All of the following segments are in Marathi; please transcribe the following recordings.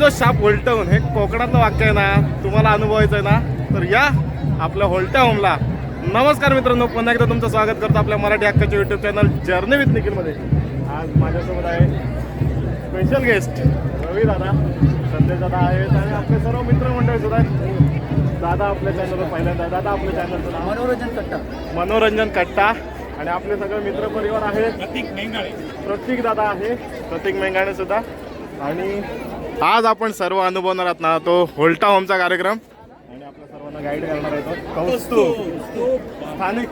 जो शाप होलटवून हे कोकणातलं वाक्य आहे ना तुम्हाला अनुभवायचं आहे ना तर या आपल्या होलट्या होमला. नमस्कार मित्रांनो पुन्हा एकदा तुमचं स्वागत करतो आपल्या मराठी हक्काच्या युट्यूब चॅनल जर्नी विथ निखिलमध्ये आज माझ्यासोबत आहे स्पेशल गेस्ट रवी दादा. संजय दादा आहेत आणि आपले सर्व मित्रमंडळी सुद्धा आहेत. दादा आपल्या चॅनलवर पहिल्यांदा दादा आपल्या चॅनलचं नाव? मनोरंजन कट्टा. मनोरंजन कट्टा. आणि आपले सगळे मित्रपरिवार आहेत. प्रतीक मेंगाळे प्रतीक दादा आहे. प्रतीक मेंगाणे सुद्धा. आणि आज आपण सर्व अनुभवणार आहात ना तो होल्टा होमचा कार्यक्रम. आणि आपल्या सर्वांना गाईड करणार आहे तो. स्थानिक.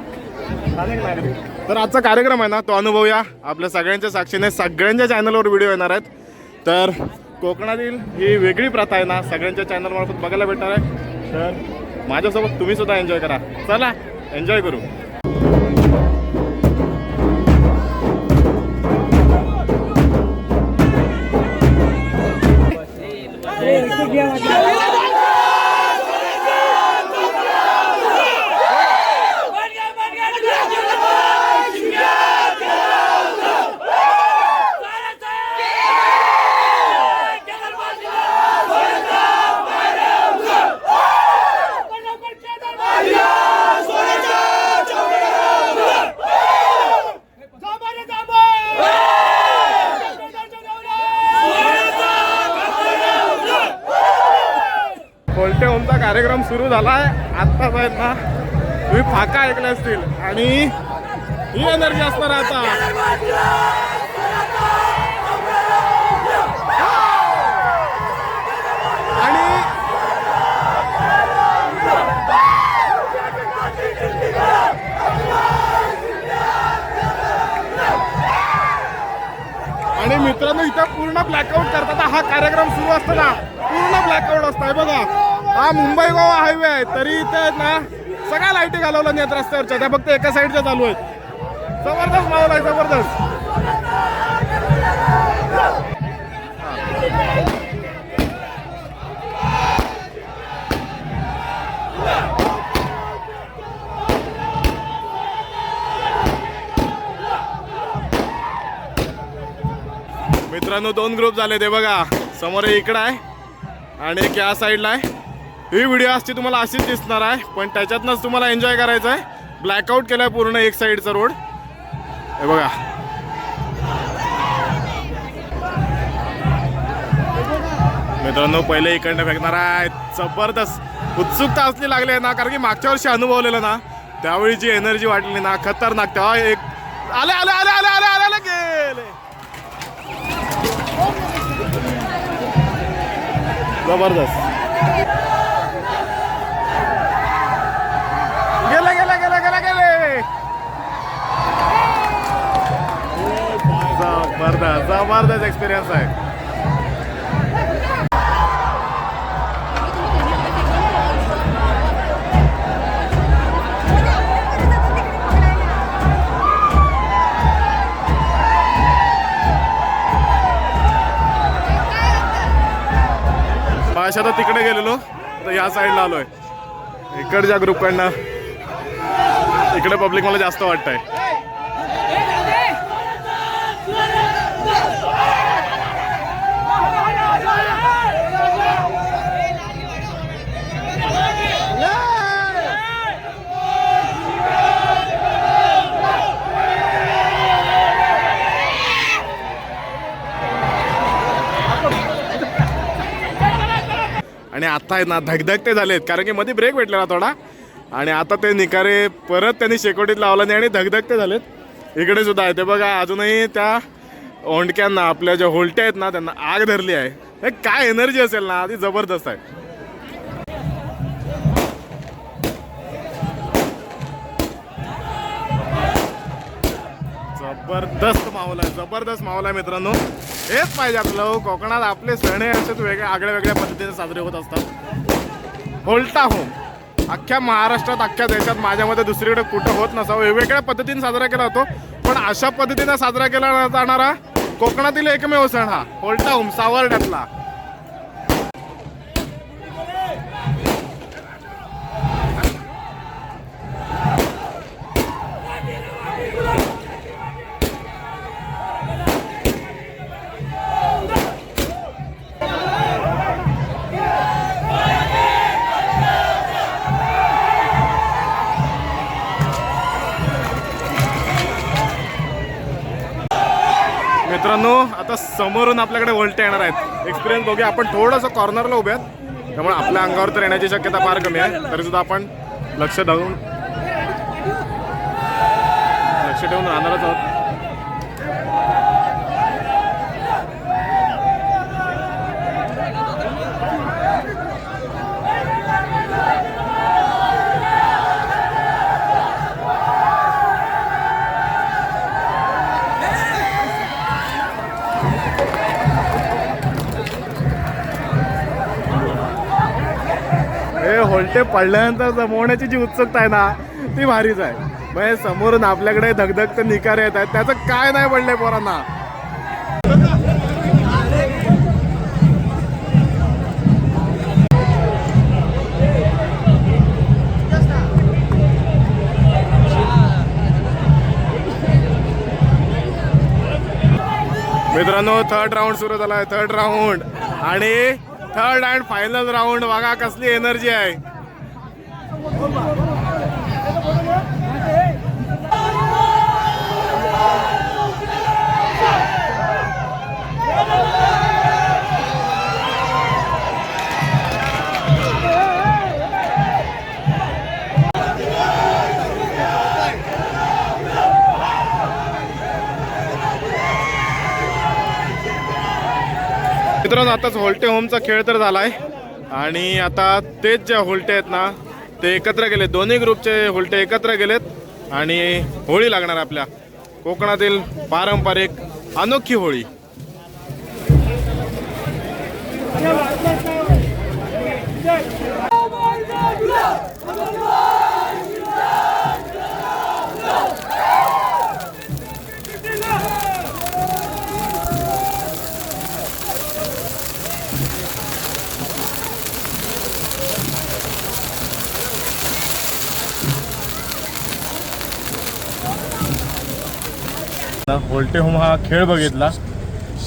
स्थानिक नागरिक. तर आजचा कार्यक्रम आहे ना तो अनुभवूया. आपल्या सगळ्यांच्या साक्षीने सगळ्यांच्या चॅनलवर व्हिडिओ येणार आहेत. तर कोकणातील ही वेगळी प्रथा आहे ना सगळ्यांच्या चॅनलमार्फत बघायला भेटणार आहे. तर माझ्यासोबत तुम्ही सुद्धा एन्जॉय करा. चला एन्जॉय करू. कोलटे होमचा कार्यक्रम सुरू झाला आहे आत्ताच आहेत ना तुम्ही फाका ऐकले असतील. आणि ही एनर्जी असणार आता. आणि आणि मित्रांनो इथं पूर्ण ब्लॅकआउट करतात हा कार्यक्रम सुरू असताना पूर्ण ब्लॅकआउट असताय बघा. हा मुंबई गोवा हायवे आहे. तरी इथे ना सगळ्या लाईटी घालवल्या नाहीत रस्त्यावरच्या. त्या फक्त एका साईडच्या चालू आहेत. जबरदस्त माहोल आहे जबरदस्त. मित्रांनो दोन ग्रुप झाले ते बघा. समोर इकडं आहे आणि एक या साईडला आहे. ही व्हिडिओ असते तुम्हाला अशीच दिसणार आहे पण त्याच्यातनंच तुम्हाला एन्जॉय करायचं आहे ब्लॅकआउट केलं आहे पूर्ण एक साईडचा रोड हे बघा. मित्रांनो पहिले इकडनं फेकणार आहे. जबरदस्त. उत्सुकता असली लागली आहे ना कारण की मागच्या वर्षी अनुभवलेलं ना त्यावेळी जी एनर्जी वाटली ना खतरनाक. तेव्हा एक आले आले आले आले आले आले आले गेले. जबरदस्त. जबरदस्त एक्सपिरियन्स आहे. अशा तर तिकडे गेलेलो. तर या साईडला आलोय. इकडच्या ग्रुपकडनं इकडे पब्लिक मला जास्त वाटतंय. आता आहेत ना धगधगते झालेत. कारण की मध्ये ब्रेक भेटलेला थोडा. आणि आता ते निकारे परत त्यांनी शेकोटीत लावला नाही आणि धगधगते झालेत. इकडे सुद्धा आहे. ते बघा अजूनही त्या ओंडक्यांना आपल्या ज्या होलट्या आहेत ना त्यांना आग धरली आहे. हे काय एनर्जी असेल ना ती जबरदस्त आहे. जबरदस्त माहोल आहे. जबरदस्त माहोल आहे मित्रांनो. हेच पाहिजे आपलं हो, कोकणात आपले सण हे असेच वेगळ्या आगळ्या वेगळ्या पद्धतीने साजरे होत असतात. होल्टा होम. अख्ख्या महाराष्ट्रात अख्ख्या देशात माझ्यामध्ये दुसरीकडे कुठं होत नसावं. वेगवेगळ्या पद्धतीने साजरा केला जातो. पण अशा पद्धतीने साजरा केला जाणारा कोकणातील एकमेव सण हा होल्टा होम सावर्ड्यातला. आता समोरून आपल्याकडे वोल्टे येणार आहेत. एक्सपिरियन्स बघूया. आपण थोडंसं कॉर्नरला उभे त्यामुळे आपल्या अंगावर तर येण्याची शक्यता फार कमी आहे. तरी सुद्धा आपण लक्ष ठेवून लक्ष ठेवून राहणारच आहोत. होलटे पडल्यानंतर जमवण्याची जी उत्सुकता आहे ना ती भारीच आहे. म्हणजे समोरून आपल्याकडे धगधग तर निकार येत आहेत. त्याचं काय नाही पडलंय पोरांना. मित्रांनो थर्ड राऊंड सुरू झाला आहे थर्ड राऊंड आणि थर्ड अँड फायनल राऊंड बघा कसली एनर्जी आहे. आताच होल्टे होमचा खेळ तर झाला आहे आणि आता तेच जे होल्टे आहेत ना ते एकत्र गेले दोन्ही ग्रुपचे होल्टे एकत्र गेलेत. आणि होळी लागणार आपल्या. कोकणातील पारंपरिक अनोखी होळी. Yeah. होम हा खेळ बघितला.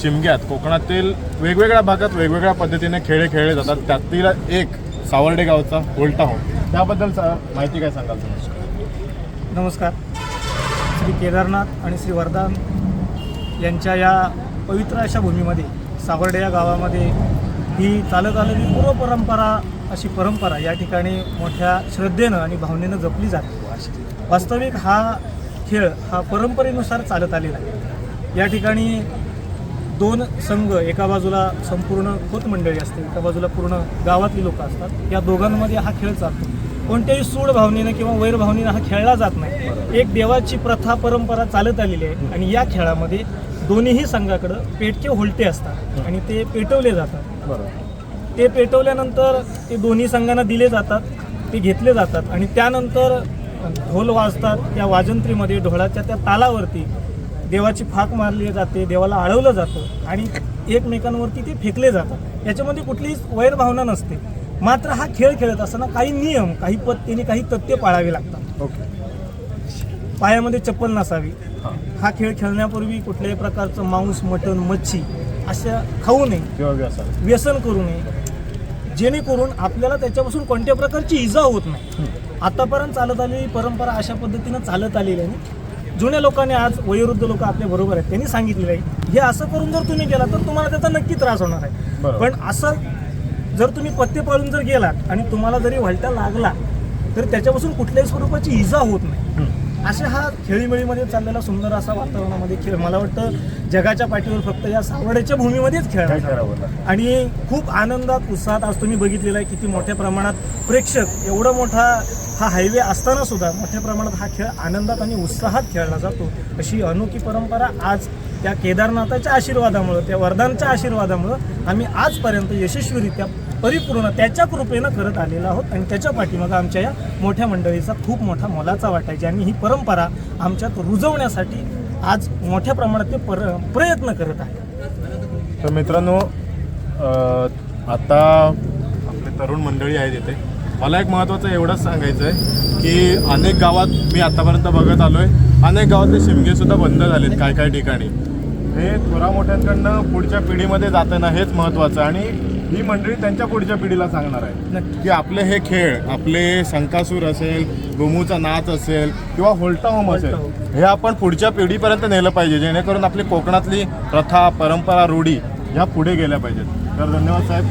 शिमग्यात कोकणातील वेगवेगळ्या भागात वेगवेगळ्या पद्धतीने खेळ खेळले जातात. त्यातील एक सावर्डे गावचा होल्टा होम. त्याबद्दल माहिती काय सांगाल तुम्ही? नमस्कार. श्री केदारनाथ आणि श्री वरदान यांच्या या पवित्र अशा भूमीमध्ये सावर्डे या गावामध्ये ही चालत आलेली पूर्व परंपरा अशी परंपरा या ठिकाणी मोठ्या श्रद्धेनं आणि भावनेनं जपली जाते. वास्तविक हा खेळ हा परंपरेनुसार चालत आलेला आहे. या ठिकाणी दोन संघ एका बाजूला संपूर्ण खोत मंडळी असते एका बाजूला पूर्ण गावातली लोक असतात. या दोघांमध्ये हा खेळ चालतो. कोणत्याही सूड भावनेनं किंवा वैर भावनेनं हा खेळला जात नाही. एक देवाची प्रथा परंपरा चालत आलेली आहे आणि या खेळामध्ये दोन्हीही संघाकडं पेटके होलटे असतात आणि ते पेटवले जातात. बरोबर. ते पेटवल्यानंतर ते दोन्ही संघांना दिले जातात ते घेतले जातात आणि त्यानंतर ढोल वाजतात त्या वाजंत्रीमध्ये ढोलाच्या त्या तालावरती देवाची फाक मारली जाते देवाला आळवलं जातं आणि एकमेकांवरती ते फेकले जातात. याच्यामध्ये कुठलीच वैरभावना नसते. मात्र हा खेळ खेळत असताना काही नियम काही पद्धतीने काही तथ्य पाळावे लागतात. ओके. पायामध्ये चप्पल नसावी. हां. खेळ खेळण्यापूर्वी कुठल्याही प्रकारचं मांस मटण मच्छी अशा खाऊ नये. व्यसन. करू नये. जेणेकरून आपल्याला त्याच्यापासून कोणत्या प्रकारची इजा होत नाही. आतापर्यंत चालत आलेली परंपरा अशा पद्धतीनं चालत आलेली आहे. जुन्या लोकांनी आज वयोवृद्ध लोक आपल्या बरोबर आहेत. त्यांनी सांगितलेलं आहे. हे असं करून जर तुम्ही गेलात तर तुम्हाला त्याचा नक्की त्रास होणार आहे. पण असं जर तुम्ही पत्ते पाळून जर गेलात आणि तुम्हाला जरी व्हलटा लागला तर त्याच्यापासून कुठल्याही स्वरूपाची इजा होत नाही. अशा हा खेळीमेळीमध्ये चाललेला सुंदर असा वातावरणामध्ये खेळ. मला वाटतं जगाच्या पाठीवर फक्त या सावड्याच्या भूमीमध्येच जातो. करावं आणि खूप आनंदात उत्साहात आज तुम्ही बघितलेला आहे किती मोठ्या प्रमाणात प्रेक्षक एवढा मोठा हा हायवे असताना सुद्धा मोठ्या प्रमाणात हा खेळ आनंदात आणि उत्साहात खेळला जातो. अशी अनोखी परंपरा आज त्या केदारनाथाच्या आशीर्वादामुळं त्या वरदानच्या आशीर्वादामुळं आम्ही आजपर्यंत यशस्वीरित्या परिपूर्ण त्याच्या कृपेनं करत आलेलो आहोत आणि त्याच्या पाठीमागं आमच्या या मोठ्या मंडळीचा खूप मोठा मोलाचा वाटा आहे ज्यांनी ही परंपरा आमच्यात रुजवण्यासाठी आज मोठ्या प्रमाणात ते पर प्रयत्न करत आहे तर मित्रांनो आता आपले तरुण मंडळी आहेत इथे. मला एक महत्त्वाचं एवढंच सांगायचं आहे की अनेक गावात मी आतापर्यंत बघत आलो आहे अनेक गावातले शिमगेसुद्धा बंद झालेत काय काय ठिकाणी. हे थोरा मोठ्यांकडनं पुढच्या पिढीमध्ये जातं ना हेच महत्त्वाचं आणि ही मंडळी त्यांच्या पुढच्या पिढीला सांगणार आहे. की आपले हे खेळ आपले संकासूर असेल गोमूचा नाच असेल किंवा होल्टा होम असेल हे आपण पुढच्या पिढीपर्यंत नेलं पाहिजे जेणेकरून आपली कोकणातली प्रथा परंपरा रूढी ह्या पुढे गेल्या पाहिजेत. तर धन्यवाद साहेब.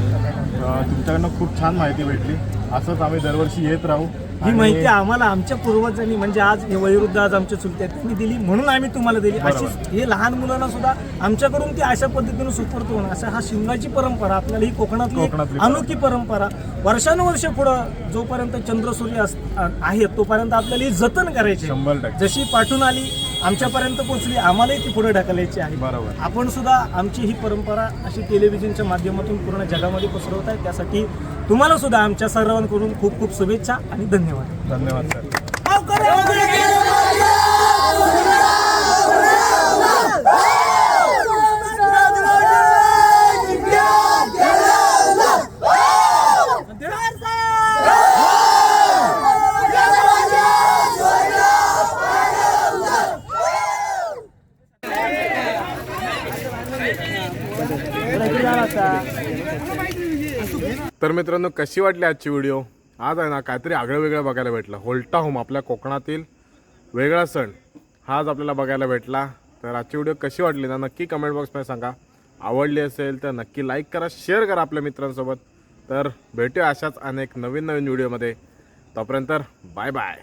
तुमच्याकडनं खूप छान माहिती भेटली. असंच आम्ही दरवर्षी येत राहू. ही माहिती आम्हाला आमच्या पूर्वजांनी म्हणजे आज हे वयोवृद्ध आज आमच्या चुलत्या त्यांनी दिली म्हणून आम्ही तुम्हाला दिली. अशीच हे लहान मुलांना सुद्धा आमच्याकडून ती अशा पद्धतीने सुपूर्त होणं असं हा शिवराची परंपरा आपल्याला ही कोकणातली अनोखी परंपरा. वर्षानुवर्ष पुढं जोपर्यंत चंद्र सूर्य अस- आ- आहेत तोपर्यंत आपल्याला ही जतन करायची जशी पाठून आली आमच्यापर्यंत पोहोचली आम्हालाही ती पुढे ढकलायची आहे. बरोबर. आपण सुद्धा आमची ही परंपरा अशी टेलिव्हिजनच्या माध्यमातून पूर्ण जगामध्ये पसरवत आहे. त्यासाठी तुम्हाला सुद्धा आमच्या सर्वांकडून खूप खूप शुभेच्छा आणि धन्यवाद. धन्यवाद सर. तर मित्रांनो कशी वाटली आजची व्हिडिओ आज आहे ना काहीतरी आगळं वेगळं बघायला भेटलं. होल्टा होम आपल्या कोकणातील वेगळा सण. हा आज आपल्याला बघायला भेटला. तर आजची व्हिडिओ कशी वाटली ना नक्की कमेंट बॉक्समध्ये सांगा. आवडली असेल तर नक्की लाईक करा शेअर करा आपल्या मित्रांसोबत. तर भेटूया अशाच अनेक नवीन नवीन व्हिडिओमध्ये तोपर्यंत बाय बाय